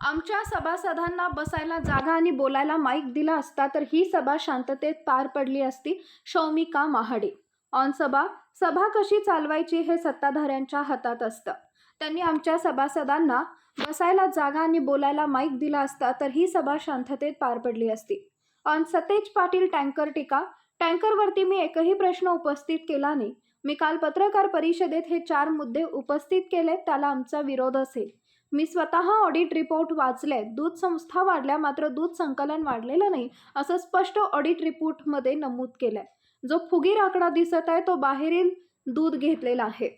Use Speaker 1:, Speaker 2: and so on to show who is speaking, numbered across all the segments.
Speaker 1: आमच्या सभासदांना बसायला जागा आणि बोलायला माईक दिला असता तर ही सभा शांततेत पार पडली असती शौमिका महाडे. ऑन सभा सभा कशी चालवायची हे सत्ताधाऱ्यांच्या हातात असतं. त्यांनी आमच्या सभासदांना बसायला जागा आणि बोलायला माईक दिला असता तर ही सभा शांततेत पार पडली असती. ऑन सतेज पाटील टँकर टीका टँकरवरती मी एकही प्रश्न उपस्थित केला नाही. मी काल पत्रकार परिषदेत हे चार मुद्दे उपस्थित केले त्याला आमचा विरोध असेल. मी स्वतः ऑडिट रिपोर्ट वाचले दूध संस्था वाढल्या मात्र दूध संकलन वाढलेलं नाही असं स्पष्ट ऑडिट रिपोर्टमध्ये नमूद केलंय. जो फुगीर आकडा दिसत आहे तो बाहेरील दूध घेतलेला आहे.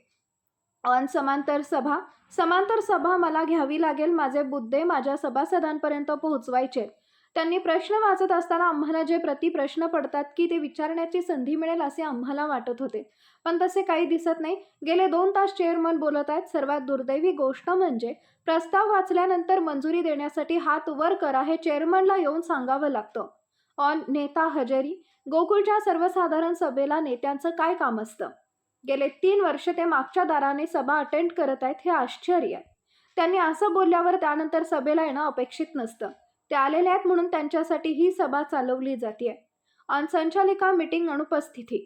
Speaker 1: ऑन समांतर सभा. समांतर सभा मला घ्यावी लागेल माझे मुद्दे माझ्या सभासदांपर्यंत पोहोचवायचे. त्यांनी प्रश्न वाचत असताना आम्हाला जे प्रतिप्रश्न पडतात की ते विचारण्याची संधी मिळेल असे आम्हाला वाटत होते. पण तसे काही दिसत नाही. गेले दोन तास चेअरमन बोलत आहेत. सर्वात दुर्दैवी गोष्ट म्हणजे प्रस्ताव वाचल्यानंतर मंजुरी देण्यासाठी हात वर करा हे चेअरमनला येऊन सांगावं लागतं. ऑन नेता हजेरी गोकुळच्या सर्वसाधारण सभेला नेत्यांचं काय काम असतं? गेले तीन वर्ष ते मागच्या दाराने सभा अटेंड करत आहेत हे आश्चर्य आहे. त्यांनी असं बोलल्यावर त्यानंतर सभेला येणं अपेक्षित नसतं. ते आलेले आहेत म्हणून त्यांच्यासाठी ही सभा चालवली जाते ऑन संचालिका मीटिंग अनुपस्थिती.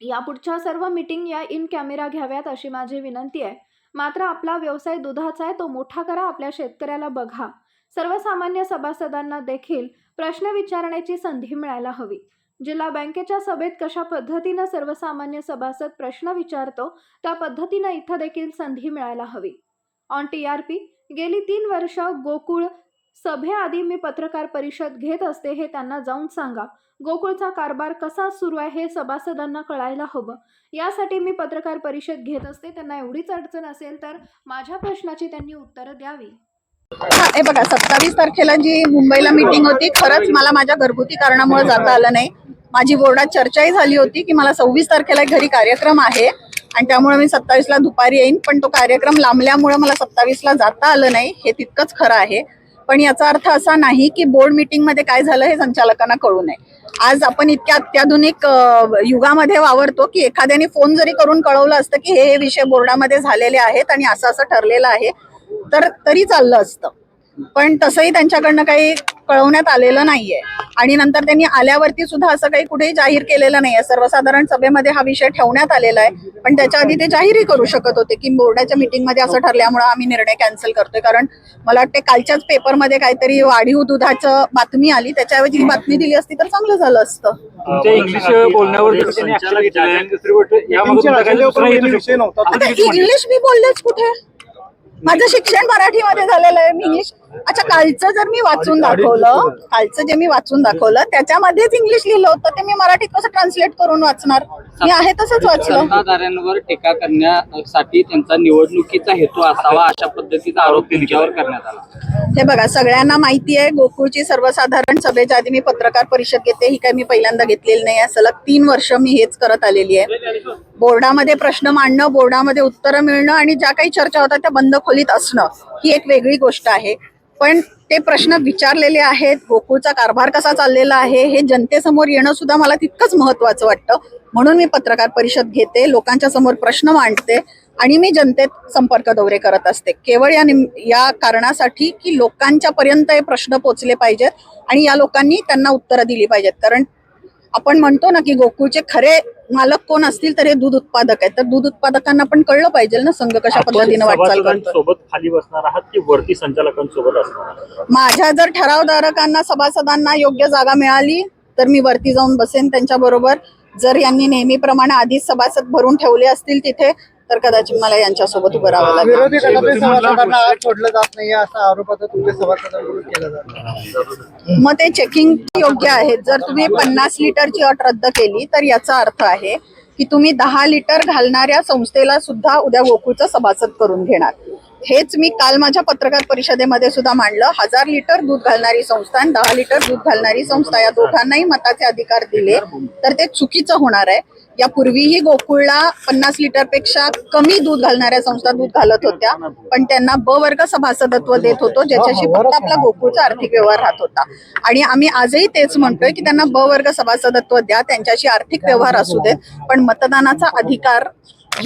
Speaker 1: यापुढच्या सर्व मीटिंग या इन कॅमेरा घ्याव्यात अशी माझी विनंती आहे. मात्र आपला व्यवसाय दुधाचा आहे तो मोठा करा आपल्या शेतकऱ्याला बघा. सर्वसामान्य सभासदांना देखील प्रश्न विचारण्याची संधी मिळायला हवी. जिल्हा बँकेच्या सभेत कशा पद्धतीनं सर्वसामान्य सभासद प्रश्न विचारतो त्या पद्धतीनं इथं देखील संधी मिळायला हवी. ऑन टी आर पी गेली तीन वर्ष गोकुळ सभेआधी मी पत्रकार परिषद घेत असते हे त्यांना जाऊन सांगा. गोकुळचा कारभार कसा सुरू आहे हे सभासदांना कळायला हवं. यासाठी मी पत्रकार परिषद घेत असते. त्यांना एवढीच अडचण असेल तर माझ्या प्रश्नाची त्यांनी उत्तरं द्यावी.
Speaker 2: हे बघा सत्तावीस तारखेला जी मुंबईला मीटिंग होती खरंच मला माझ्या घरगुती कारणामुळे जाता आलं नाही. माझी बोर्डात चर्चाही झाली होती की मला सव्वीस तारखेला घरी कार्यक्रम आहे आणि त्यामुळे मी सत्तावीसला दुपारी येईन पण तो कार्यक्रम लांबल्यामुळे मला सत्तावीसला जाता आलं नाही हे तितकंच खरं आहे. पण याचा अर्थ असा नाही की बोर्ड मीटिंगमध्ये काय झालं हे संचालकांना कळू नये. आज आपण इतक्या अत्याधुनिक युगामध्ये वावरतो की एखाद्याने फोन जरी करून कळवलं असतं की हे हे विषय बोर्डामध्ये झालेले आहेत आणि असं असं ठरलेलं आहे तर तरी चाललं असतं. पण तसंही त्यांच्याकडनं काही कळवण्यात आलेलं नाहीये. आणि नंतर त्यांनी आल्यावरती सुद्धा असं काही कुठेही जाहीर केलेलं नाहीये. सर्वसाधारण सभेमध्ये हा विषय ठेवण्यात आलेला आहे. पण त्याच्या आधी ते जाहीरही करू शकत होते की बोर्डाच्या मीटिंगमध्ये असं ठरल्यामुळे आम्ही निर्णय कॅन्सल करतोय. कारण मला वाटते कालच्याच पेपरमध्ये काहीतरी वाढीव दुधाचं बातमी आली. त्याच्याऐवजी ही बातमी दिली असती तर चांगलं झालं असतं.
Speaker 3: इंग्लिश बोलण्यावर
Speaker 2: इंग्लिश मी बोललेच कुठे? माझं शिक्षण मराठीमध्ये झालेलं आहे. मी इंग्लिश अच्छा कालचं जर मी वाचून दाखवलं कालचं जे मी वाचून दाखवलं त्याच्यामध्येच इंग्लिश लिहिलं होतं ते मी मराठीत कसं ट्रान्सलेट करून वाचणार. मी आहे तसंच वाचलं.
Speaker 4: सत्ताधाऱ्यांवर टीका करण्यासाठी त्यांचा निवडणुकीचा हेतू असावा अशा पद्धतीचा आरोप त्यांच्यावर करण्यात आला.
Speaker 2: हे बघा सगळ्यांना माहिती आहे गोकुळची सर्वसाधारण सभेच्या आधी मी पत्रकार परिषद घेते ही काही मी पहिल्यांदा घेतलेली नाही आहे सलग तीन वर्ष मी हेच करत आलेली आहे. बोर्डामध्ये प्रश्न मांडणं बोर्डामध्ये उत्तरं मिळणं आणि ज्या काही चर्चा होतात त्या बंद खोलीत असणं ही एक वेगळी गोष्ट आहे. पण ते प्रश्न विचारलेले आहेत गोकुळचा कारभार कसा चाललेला आहे हे जनतेसमोर येणं सुद्धा मला तितकंच महत्वाचं वाटतं. म्हणून मी पत्रकार परिषद घेते लोकांच्या समोर प्रश्न मांडते आणि मी जनतेत संपर्क दौरे करत असते. केवळ या निम या कारणासाठी की लोकांच्या पर्यंत हे प्रश्न पोचले पाहिजेत आणि या लोकांनी त्यांना उत्तरं दिली पाहिजेत. कारण आपण म्हणतो ना की गोकुळचे खरे मालक कोण असतील तर हे दूध उत्पादक आहेत. तर दूध उत्पादकांना पण कळलं पाहिजे ना संघ कशा पद्धतीनं वाटचाल करतो
Speaker 3: सभासदांसोबत खाली बसणार आहात की वरती संचालकांसोबत असणार?
Speaker 2: माझ्या जर ठरावधारकांना सभासदांना योग्य जागा मिळाली तर मी वरती जाऊन बसेन त्यांच्या बरोबर जर यांनी नेहमीप्रमाणे आधीच सभासद भरून ठेवले असतील तिथे तर कदाचित मला यांच्यासोबत उभं राहावं लागेल.
Speaker 5: विरोधी गटातील सभासदांना आज सोडलं जात नाही असा आरोप आता तुमच्या सभासदांकडून केला जातो
Speaker 2: मग ते चेकिंग योग्य आहे जर तुम्ही पन्नास लिटरची अट रद्द केली तर याचा अर्थ आहे की तुम्ही दहा लिटर घालणाऱ्या संस्थेला सुद्धा उद्या गोकुळचं सभासद करून घेणार. हेच मी काल माझ्या पत्रकार परिषदेमध्ये सुद्धा मांडलं. हजार लिटर दूध घालणारी संस्था आणि दहा लिटर दूध घालणारी संस्था या दोघांनाही मताचे अधिकार दिले. तर ते चुकीचं होणार आहे. यापूर्वीही गोकुळला पन्नास लिटरपेक्षा कमी दूध घालणाऱ्या संस्था दूध घालत होत्या. पण त्यांना ब वर्ग सभासदत्व देत होतो ज्याच्याशी फक्त आपला गोकुळचा आर्थिक व्यवहार राहत होता. आणि आम्ही आजही तेच म्हणतोय की त्यांना ब वर्ग सभासदत्व द्या त्यांच्याशी आर्थिक व्यवहार असू देत. पण मतदानाचा अधिकार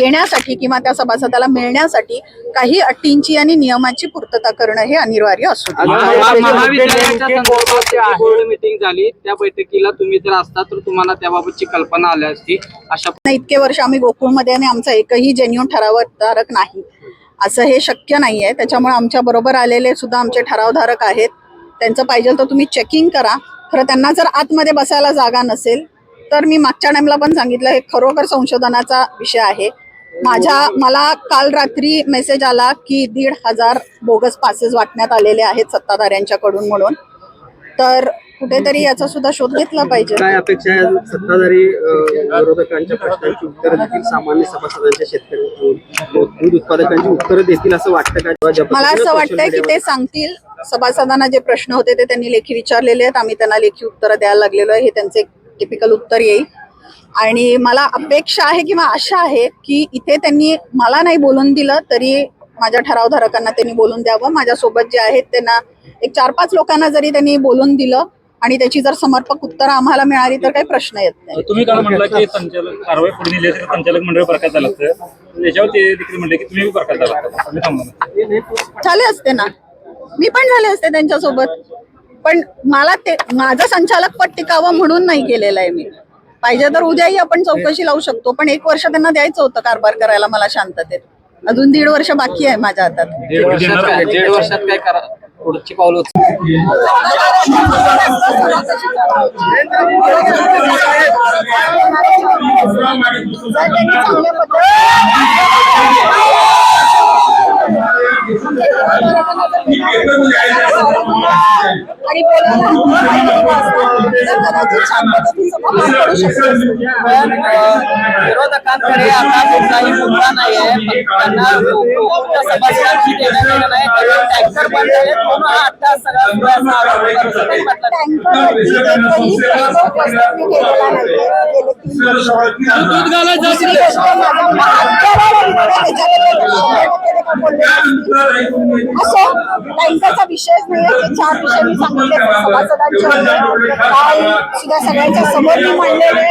Speaker 2: येण्यासाठी किंवा त्या सभासदाला मिळण्यासाठी काही अटींची आणि नियमाची पूर्तता करणं हे अनिवार्य असू दे.
Speaker 4: महा- महाविद्यालयाच्या संदर्भात बोर्ड मिटिंग झाली? त्या बैठकीला तुम्ही जर असता तर तुम्हाला त्याबाबतची कल्पना आली असती. अशा
Speaker 2: इतके वर्ष आम्ही गोकुळमध्ये आणि आमचा एकही जेन्युन ठरावधारक नाही. असं हे शक्य नाही आहे त्याच्यामुळे आमच्या बरोबर आलेले सुद्धा आमचे ठरावधारक आहेत. त्यांचं पाहिजे तर तुम्ही चेकिंग करा. खरं त्यांना जर आतमध्ये बसायला जागा नसेल तर मी मागच्या टाइमला पण सांगितलं हे खरोखर संशोधनाचा विषय आहे. माझ्या मला काल रात्री मेसेज आला की दीड हजार बोगस पासेस वाटण्यात आलेले आहेत सत्ताधाऱ्यांच्याकडून म्हणून. तर कुठेतरी याचा सुद्धा शोध घेतला पाहिजे.
Speaker 6: काय अपेक्षा आहे सत्ताधारी विरोधकांच्या प्रश्नांची उत्तरं सामान्य सभासदांच्या शेतकऱ्यांकडून? दूध उत्पादकांची उत्तरं देतील असं वाटतं का?
Speaker 2: मला असं वाटतंय की ते सांगतील. सभासदांना जे प्रश्न होते ते त्यांनी लेखी विचारलेले आहेत. आम्ही त्यांना लेखी उत्तरं द्यायला लागलेलो आहे. हे त्यांचे टिपिकल उत्तर येईल. आणि मला अपेक्षा आहे किंवा आशा आहे की इथे त्यांनी मला नाही बोलून दिलं तरी माझ्या ठरावधारकांना त्यांनी बोलून द्यावं. माझ्यासोबत जे आहेत त्यांना एक चार पाच लोकांना जरी त्यांनी बोलून दिलं आणि त्याची जर समर्पक उत्तरं आम्हाला मिळाली तर काही प्रश्न येत नाही.
Speaker 3: तुम्ही काल म्हटलं की संचालक कारवाई पुढे नेली असेल तर संचालक मंडळ बरखास्त झालं असतं. त्याच्यावर ते देखील म्हणले की तुम्ही बरखास्त झाला
Speaker 2: झाले असते ना. मी पण झाले असते त्यांच्यासोबत. पण मला ते माझं संचालक पद टिकावं म्हणून नाही केलेलं आहे मी. पाहिजे तर उद्याही आपण चौकशी लावू शकतो. पण एक वर्ष त्यांना द्यायचं होतं कारभार करायला मला शांततेत. अजून दीड वर्ष बाकी आहे माझ्या हातात.
Speaker 4: दीड वर्षात काय? दीड वर्षात काय करा? पुढची पाऊल उचला.
Speaker 2: आणि
Speaker 4: विरोधकांकडे आता कुठलाही मुद्दा नाही आहे त्यांना समस्यांची सभासदांची नाही कारण टँकर बंद आहे. म्हणून आता सगळा दूध घालायचं असं
Speaker 2: टँकरचा विषयच नाही जे चार विषय मी सांगितले सभासदांचे काल सुद्धा सगळ्यांच्या समोर मी मांडलेले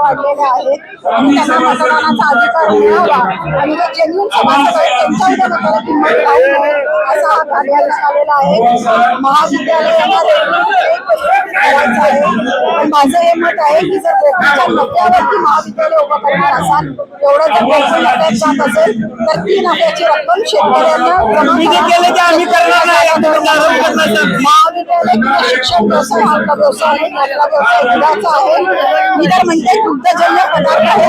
Speaker 2: वाढलेल्या आहेत आणि त्यांना मतदानाचा अधिकार मिळावा आणि जेन्युन सभासद त्यांच्या किंमत राहू नये असा हा कार्यादेश आलेला आहे महाविद्यालयाला करायचं पण माझं हे मत आहे की जर गोकुळच्या नफ्यावरती महाविद्यालय उभं करणार असाल एवढं जर गोकुळ नफ्यात जात असेल तर ती नफ्याची रक्कम शेतकऱ्यांना जमा करा. महाविद्यालय किंवा शिक्षण व्यवसाय हा आपला व्यवसाय आहे आपला व्यवसाय दुधाचा आहे मी तर म्हणते दुग्धजन्य पदार्थ आहे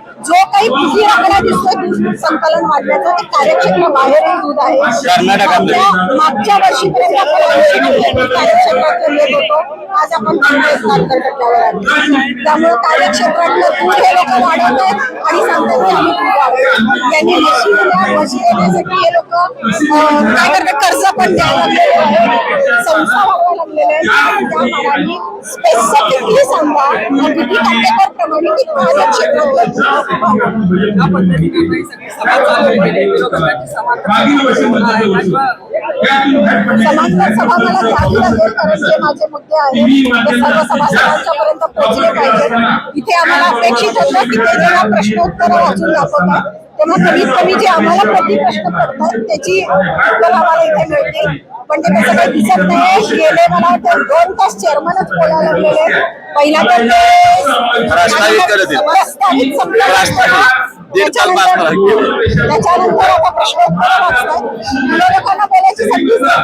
Speaker 2: जो काही किती आकडा दिसतोय दूध संकलन वाढल्याचा ते कार्यक्षेत्र बाहेरही दूध आहे. मागच्या वर्षीपर्यंत आपण कार्यक्षेत्रातून येत होतो. आज आपण त्यामुळे कार्यक्षेत्रातलं दूध हे लोक वाढवत आहेत आणि सांगतात की आम्ही दूध वाढवतो त्यांनी म्हशी दिल्या म्हशी देण्यासाठी हे लोक काय करतात कर्ज पण द्यायला लागलेले आहेत. संस्था वाढवायला लागलेले त्या मानाने स्पेसिफिकली सांगा किती टक्केवार प्रमाणे की कार्यक्षेत्रातलं दूध
Speaker 4: या चालू केली
Speaker 2: समांतर सभा मला घ्यावी लागेल कारण जे माझे मुद्दे आहेत ते सर्व सभासदांच्या पर्यंत पोहोचले पाहिजेत इथे आम्हाला अपेक्षित होतं की ते जेव्हा प्रश्नोत्तर वाचून दाखवतात तेव्हा कमीत कमी जे आम्हाला प्रति प्रश्न पडतात त्याची उत्तर आम्हाला इथे मिळते पण ते तसं काही दिसत नाही गेले मला वाटतं दोन तास चेअरमनच बोलायला लागलेले पहिला तर ते प्रस्तावित संपलं त्याच्यानंतर त्याच्यानंतर आता प्रश्नोत्तर वाचताय. विरोधकांना बोलायची संधीच
Speaker 4: तर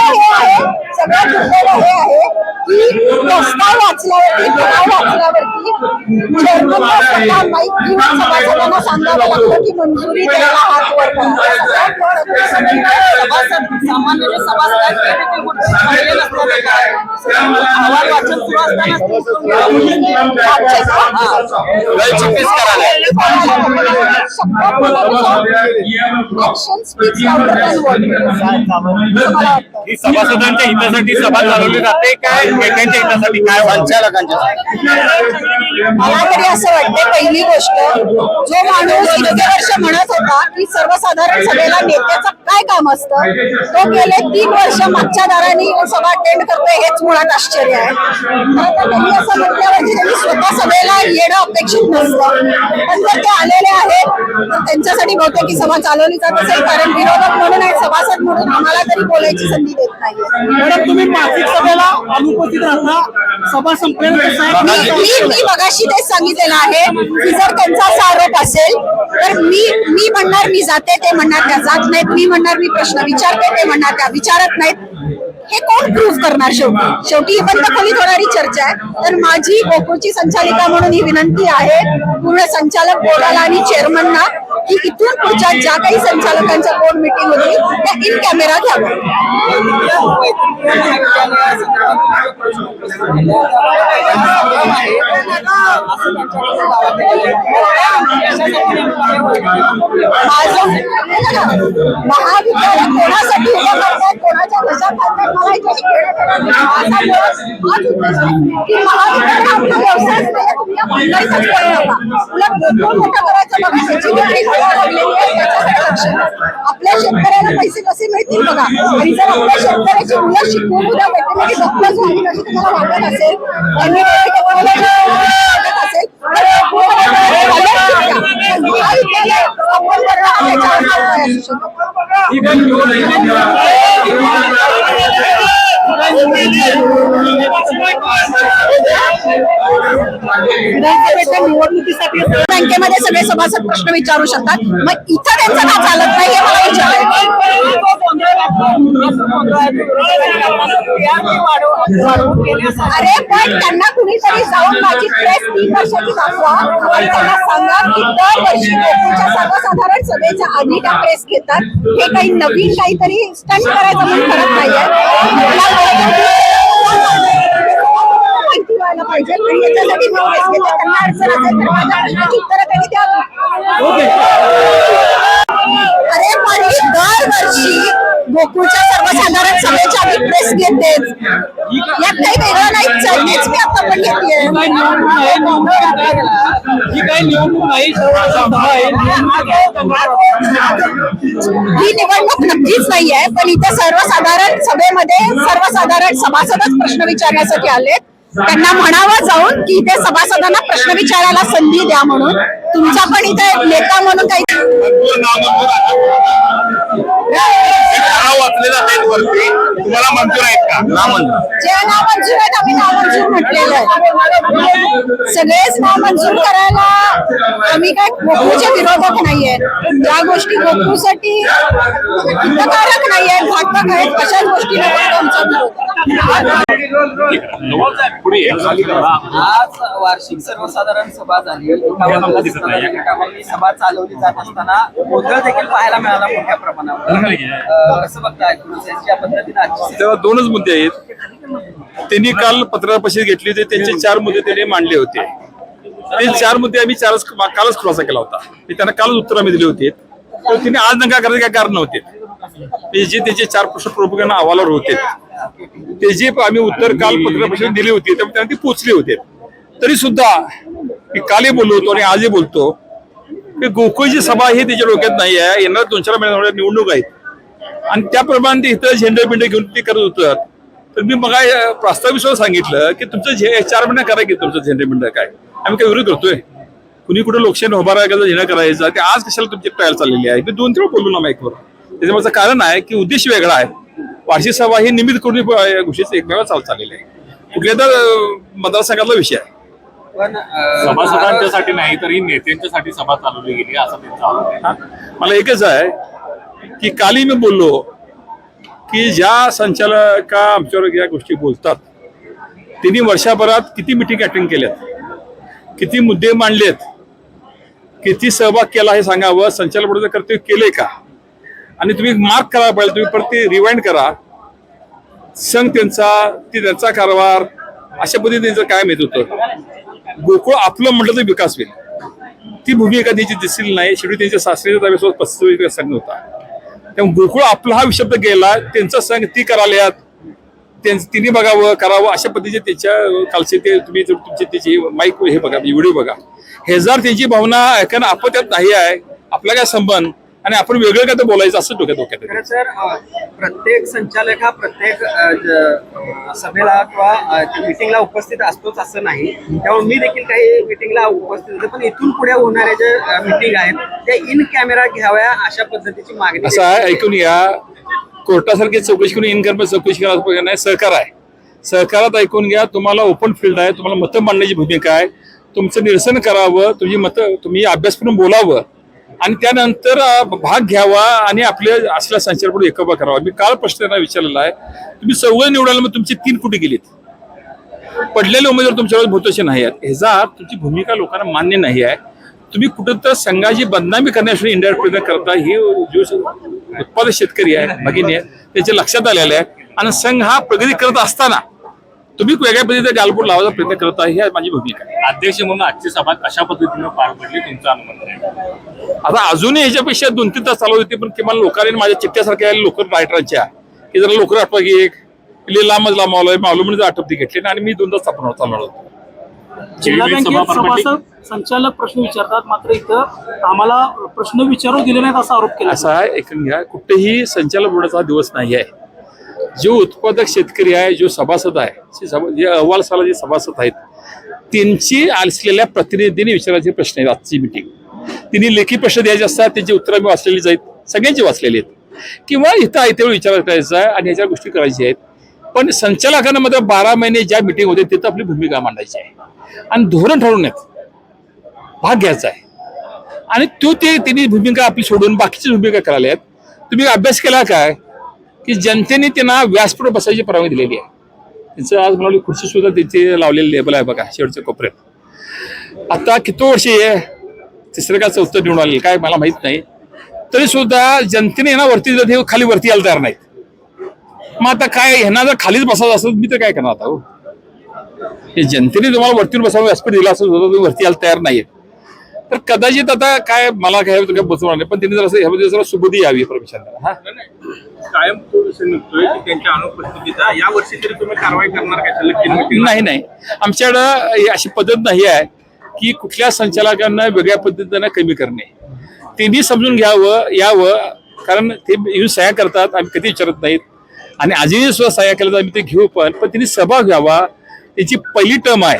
Speaker 2: हे सगळ्यात दुर्दैव हे आहे. की प्रस्ताव वाचल्यावरती ठराव वाचल्यावरती चेअरमनला स्वतः सभासदांना सांगावं लागतं की मंजुरी द्यायला हात वर
Speaker 4: सामान्य जे वाचन सुरू असताना
Speaker 3: सभासदांच्या हितासाठी सभा चालवली जाते. काय? नेत्यांच्या हितासाठी काय? संचालकांच्या
Speaker 2: मला तरी असं वाटतं पहिली गोष्ट जो माणूस इतके वर्ष म्हणत होता की सर्वसाधारण सभेला नेत्याचं काय काम असतं तो गेले तीन वर्ष मागच्या दाराने येऊन सभा अटेंड करतोय हेच मुळात आश्चर्य आहे. त्यांनी असं म्हटल्यावरती त्यांनी स्वतः सभेला येणं अपेक्षित नसतं. पण जर ते आलेले आहेत तर त्यांच्यासाठी बहुतेक ही सभा चालवली जात असेल कारण विरोधक म्हणून आणि सभासद म्हणून आम्हाला तरी बोलायची संधी देत नाहीये.
Speaker 5: मॅडम तुम्ही मासिक सभेला अनुपस्थित राहता सभा संपल्यानंतर
Speaker 2: मी
Speaker 5: साहेब
Speaker 2: मी मी मगाशी तेच सांगितलेलं आहे की जर त्यांचा असा आरोप असेल तर मी मी म्हणणार मी जाते ते म्हणणार त्या जात नाहीत. मी म्हणणार मी प्रश्न विचारते ते म्हणणार त्या विचारत नाहीत. हे कोण प्रूव्ह करणार शेवटी? शेवटी ही बंद खोलीत होणारी चर्चा आहे. तर माझी गोकुळची संचालिका म्हणून ही विनंती आहे. पूर्ण संचालक बोर्डाला आणि चेअरमनना की इथून पुढच्या ज्या काही संचालकांच्या बोर्ड मिटिंग होती. त्या इन कॅमेरा घ्याव्या माझं महाविद्यालय कोणासाठी उभं करतात कोणाच्या वशात आणतात मला याच्याशी घेणं देणं नाही. माझा मुळात हाच उद्देश आहे की महाविद्यालय हा आपला व्यवसायच नाही तुम्ही या मंडळीचाच करू नका उलट गोकुळ मोठं करायचं बघा आपल्या शेतकऱ्याला पैसे कसे मिळतील बघा? आणि जर आपल्या शेतकऱ्याची मुलं शिकवून उद्या वेटरनरी डॉक्टर झाली अशी तुम्हाला वाटत असेल त्यांनी वाटत असेल आपण
Speaker 5: विधानसभेच्या निवडणुकीसाठी
Speaker 2: बँकेमध्ये सगळे सभासद प्रश्न विचारू शकतात. मग इथं त्यांचं का चालत नाही हे मला विचारायचं अरे पण त्यांना कुणीतरी जाऊन माझी प्रेस तीन वर्षाची दाखवा आणि त्यांना सांगा की दरवर्षी गोकुळच्या सर्वसाधारण सभेच्या आधी त्या प्रेस घेतात. हे काही नवीन काहीतरी स्टंट करायचं म्हणून करत नाहीये. माहिती व्हायला पाहिजे आणि याच्यासाठी मी प्रेस घेते त्यांना अडचण असेल तर माझ्या प्रश्नाची उत्तरं त्यांनी द्यावी अरे पण मी दरवर्षी गोकुळच्या सर्वसाधारण सभेच्या आधी प्रेस घेते यात काही वेगळं नाही तेच मी आता पण घेते
Speaker 5: ही काही निवडणूक नाही आहे.
Speaker 2: ही नक्कीच नाहीये पण इथे सर्वसाधारण सभेमध्ये सर्वसाधारण सभासदच प्रश्न विचारण्यासाठी आले त्यांना म्हणावं जाऊन की इथे सभासदांना प्रश्न विचारायला संधी द्या म्हणून. तुमचा पण इथे एक नेता म्हणून काही
Speaker 3: वरती. तुम्हाला मंजूर आहेत का? नामंजूर
Speaker 2: जे नामंजूर आहेत आम्ही नामंजूर म्हटलेलं आहे. सगळेच नामंजूर करायला आम्ही काय गोकुळचे विरोधक नाहीये. या गोष्टी गोकुळसाठी हितकारक नाहीये घातक आहेत. अशाच गोष्टी नको आमचा विरोध
Speaker 3: पुढे ये.
Speaker 4: आज वार्षिक सर्वसाधारण सभा झाली. बाजूला सभा चालवली जात असताना गोंधळ देखील पाहायला मिळाला मोठ्या प्रमाणावर. अं, कसं बघताय ज्या पद्धतीने आजची
Speaker 7: तेव्हा दोनच मुद्दे आहेत. त्यांनी काल पत्रकार परिषद घेतली होती. त्यांचे चार मुद्दे त्यांनी मांडले होते. ते चार मुद्दे आम्ही चारच कालच खुलासा केला होता. मी त्यांना कालच उत्तर आम्ही दिले होते. तर त्यांनी आज नका करायचे काय कारण नव्हते. ते जे त्याचे चार प्रश्न प्रमुखांना अहवालावर होते. ते जे आम्ही उत्तर काल पत्रकार परिषदेत दिली होती त्यामुळे त्यांना ते पोचले होते. तरी सुद्धा मी कालही बोललो होतो आणि आजही बोलतो. की गोकुळची सभा ही त्याच्या डोक्यात नाही आहे. येणार दोन चार महिन्यामध्ये निवडणूक आहेत. आणि त्याप्रमाणे ते इथं झेंडे बिंडे घेऊन ते करत होतं. तर मी मग प्रास्ताविक सांगितलं की तुमचं झे चार महिना करा की तुमचं झेंडे बिंड काय. आम्ही काय विरोध करतोय. कुणी कुठे लोकशाही उभा राहायचं झेंडा करायचा ते आज कशाला तुमची ट्रायल चाललेली आहे? मी दोन तीन बोललो ना माईकवर त्याच्यामुळे कारण आहे की उद्देश वेगळा आहे. वार्षिक सभा ही निमित्त करून या गोष्टीचं एकमेव चाल चाललेली आहे. कुठल्या तर मतदारसंघातला विषय आहे.
Speaker 6: पण
Speaker 3: सभासदांच्यासाठी नाही तर ही नेत्यांच्यासाठी सभा चालवली गेली असा त्यांचा आरोप आहे?
Speaker 7: मला एकच आहे की काली मी बोललो की ज्या संचालका आमच्यावर या गोष्टी बोलतात त्यांनी वर्षभरात किती मिटिंग अटेंड केल्यात किती मुद्दे मांडलेत किती सहभाग केला हे सांगावं संचालक बोर्डाचं कर्तव्य केलंय का? आणि तुम्ही मार्क करा पाहिजे तुम्ही परत ते रिवाइंड करा. संघ त्यांचा ती त्यांचा कारभार अशा पद्धतीने त्यांचं कायम येत होतं? गोकुळ आपलं म्हटलं तर विकास होईल. ती भूमिका त्यांची दिसली नाही शेवटी त्यांच्या सासरीच्या ताब्यासोबत पस्तीस संघ होता. त्यामुळे गोकुळ आपला हा शब्द गेला त्यांचा संघ ती कराल्यात त्यांचं तिने बघावं करावं अशा पद्धतीचे त्याच्या कालचे ते तुम्ही जर तुमचे त्याची माईक हे बघा म्हणजे व्हिडिओ बघा. हे जर त्यांची भावना ऐकणं आपण त्यात नाही आहे आपला काय संबंध? आणि आपण वेगळं काय तर बोलायचं असं डोक्यात डोक्यात
Speaker 6: अं, प्रत्येक संचालक हा प्रत्येक सभेला किंवा मिटिंगला उपस्थित असतोच असं नाही. त्यामुळे मी देखील काही मिटिंगला उपस्थित होते पण इथून पुढे होणाऱ्या ज्या मिटिंग आहेत त्या इन कॅमेरा घ्याव्या अशा पद्धतीची मागणी
Speaker 7: असं आहे. ऐकून या. कोर्टासारखी चौकशी करून इनकम चौकशी करायला नाही सहकार आहे. सहकारात ऐकून घ्या तुम्हाला ओपन फील्ड आहे तुम्हाला मतं मांडण्याची भूमिका आहे. तुमचं निरसन करावं तुझी मतं तुम्ही अभ्यास करून बोलावं. आणि त्यानंतर भाग घ्यावा आणि आपले असल्या संचारपुढे एकबा करावा. मी काल प्रश्न त्यांना विचारलेला आहे. तुम्ही चौघं निवडायला मग तुमचे तीन कुठे गेलेत? पडलेले उमेदवार तुमच्यावर बहुतांशी नाही आहेत. ह्याचा तुमची भूमिका लोकांना मान्य नाही आहे. तुम्ही कुठं तर संघाची बदनामी करण्यासाठी इंडिया प्रयत्न करता ही जो उत्पादक शेतकरी आहे भगिनी आहे त्याच्या लक्षात आलेलं आहे. आणि संघ हा प्रगती करत असताना तुम्ही वेगळ्या पद्धतीने गालबोट लावायचा प्रयत्न करता ही आहे माझी भूमिका आहे.
Speaker 3: अध्यक्ष म्हणून आजची सभा कशा पद्धतीनं पार पडली तुमचा अनुमान आहे?
Speaker 7: आता अजूनही ह्याच्यापेक्षा दोन तीन तास चालू होते पण किमान लोकांनी माझ्या चिठ्ठ्यासारख्या लोक रायटरांच्या की जरा लोकर आठवा की एक लांबच लांबवलंय मावलं म्हणजे आटपती घेतली आणि मी दोन तास चालणार होतो.
Speaker 8: जिल्हा बँकेत. सभासद संचालक प्रश्न विचारतात मात्र इथं आम्हाला प्रश्न विचारू दिले नाहीत असा आरोप केला.
Speaker 7: असा घ्या कुठेही संचालक बोर्डाचा हा दिवस नाही आहे जो उत्पादक शेतकरी आहे जो सभासद आहे जे सभा- जे अहवाल साला जे सभासद आहेत त्यांची असलेल्या प्रतिनिधींनी विचारायचे प्रश्न आहेत. आजची मिटिंग तिने लेखी प्रश्न द्यायचे असतात त्यांची उत्तरं मी वाचलेली आहेत. सगळ्यांची वाचलेली आहेत. किंवा इथं आहे तेवढं विचार करायचा आहे आणि ह्याच्या गोष्टी करायच्या आहेत. पण संचालकांना मात्र बारा महिने ज्या मिटिंग होते तिथं आपली भूमिका मांडायची आहे. आणि धोरण ठरवण्यात भाग घ्यायचा आहे. आणि तो ते त्यांनी भूमिका आपली सोडून बाकीची भूमिका करायला आहेत. तुम्ही अभ्यास केला काय? की जनतेने त्यांना व्यासपीठ बसायची परवानगी दिलेली आहे. त्यांचं आज मला खुर्ची सुद्धा त्याची लावलेली लेबल आहे बघा शेवटच्या कोपऱ्यात. आता किती वर्षी आहे तिसरं का चौथं निवडून आलेलं काय मला माहीत नाही. तरी सुद्धा जनतेने यांना वरती हे खाली वरती यायला तयार नाहीत. मग आता काय ह्यांना जर खालीच बसायचं असेल मी तर काय करणार आता हो? हे जनतेने तुम्हाला वरतीवर बसावं व्यासपीठ दिलं असं तुम्ही वरती यायला तयार नाहीये तर कदाचित आता काय मला काय काय बसवणार नाही पण त्यांनी जरा ह्यामध्ये जरा सुबुधी यावी परमेश्वराला. हा.
Speaker 3: कायम त्यांच्या अनुपस्थितीचा या वर्षी तरी तुम्ही कारवाई करणार?
Speaker 7: नाही नाही. आमच्याकडं अशी पद्धत नाही आहे की कुठल्या संचालकांना वेगळ्या पद्धतीनं कमी करणे. त्यांनी समजून घ्यावं यावं कारण ते येऊन सह्या करतात आम्ही कधी विचारत नाहीत. आणि आजही सुद्धा सह्या केल्या तर आम्ही ते घेऊ पण पण त्यांनी सभा घ्यावा. त्यांची पहिली टर्म आहे.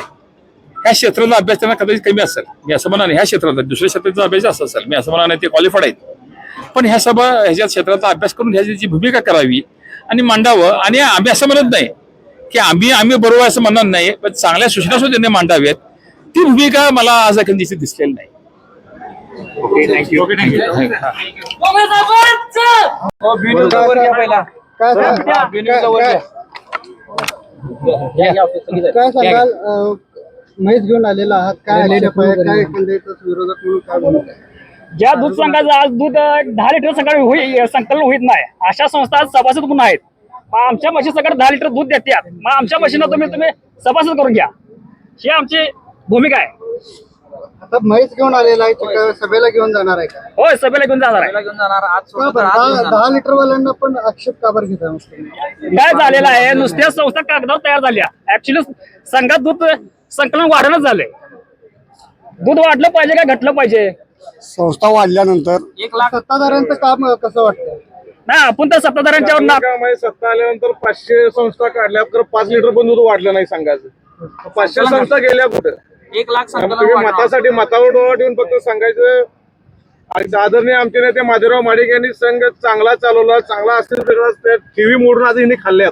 Speaker 7: ह्या क्षेत्राचा अभ्यास त्यांना कदाचित कमी असेल मी असं म्हणा नाही ह्या क्षेत्राचा दुसऱ्या क्षेत्राचा अभ्यास जास्त असेल मी असं म्हणा नाही ते क्वालिफाईड आहेत पण ह्या सभा ह्याच्या क्षेत्राचा अभ्यास करून ह्याची भूमिका करावी आणि मांडावं आणि आम्ही असं म्हणत नाही की आम्ही आम्ही बरोबर असं म्हणणार नाही पण चांगल्या सूचना सुद्धा त्यांनी मांडाव्यात ती भूमिका मला आज दिवशी दिसलेली नाही
Speaker 3: ओके थँक्यू ओके थँक्यू
Speaker 5: काय सांग- काय- काय- काय सांगाल म्हैस घेऊन आलेला आहात. काय आलेले काय एकंदरीत विरोधक म्हणून काय भूमिका आहे?
Speaker 9: ज्या दूध संघाचं आज दूध दहा लिटर सकाळी होई संकलन होत नाही अशा संस्था सभासद म्हणून आहेत. मग आमच्या म्हशी सकाळी दहा लिटर दूध देतात मग आमच्या म्हशीनं तुम्ही तुम्ही सभासद करून घ्या. ही आमची भूमिका आहे.
Speaker 5: आता म्हैस घेऊन आलेला आहे तिकडं सभेला घेऊन जाणार आहे का?
Speaker 9: होय सभेला घेऊन जाणार आहे.
Speaker 4: आज
Speaker 5: का बरं?
Speaker 4: आज
Speaker 5: दहा लिटर वाल्यांना पण आक्षेप का बरं घेता
Speaker 9: काय झालेलं आहे? नुसत्या संस्था कागदावर तयार झाल्या. ऍक्च्युली संघात दूध संकलन वाढणंच झालंय. दूध वाढलं पाहिजे का घटलं पाहिजे?
Speaker 5: संस्था वाढल्यानंतर
Speaker 4: एक लाख
Speaker 5: सत्ताधाऱ्यांचं काम कसं वाटतं
Speaker 9: नाही आपण तर सत्ताधाऱ्यांच्यावर ना
Speaker 10: त्यामुळे सत्ता आल्यानंतर पाचशे संस्था काढल्या तर पाच लिटर पण दूध वाढलं नाही सांगायचं. पाचशे संस्था गेल्या कुठं?
Speaker 4: एक लाख
Speaker 10: तुम्ही
Speaker 4: वाढणार.
Speaker 10: मतासाठी मतावर डोळा ठेवून फक्त सांगायचं आणि आदरणीय आमचे नेते माधवराव माडिक यांनी संघ चांगला चालवला चांगला असेल वेगळा टीव्ही मोडून आज यांनी खाल्ल्यात.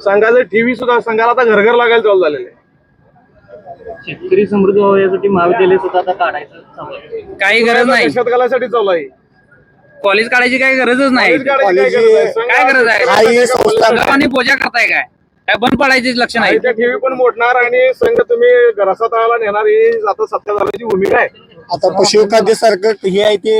Speaker 10: संघाचं टीव्ही सुद्धा संघाला आता घरघर लागायला चालू झालेले
Speaker 11: शेतकरी समृद्ध व्हावं यासाठी महाविद्यालय सुद्धा आता काढायचं.
Speaker 4: काही गरज नाही.
Speaker 10: शेतकऱ्यासाठी चालू आहे?
Speaker 4: कॉलेज काढायची काही गरजच नाही.
Speaker 10: काय गरज आहे?
Speaker 4: आणि पूजा करताय काय? काय बंद पडायची लक्ष नाही.
Speaker 10: ठेवी पण मोडणार आणि संघ तुम्ही घराचा तळाला नेणार ही आता सत्ताधाऱ्याची भूमिका आहे.
Speaker 12: आता पशुखाद्य सारखं हे आहे ते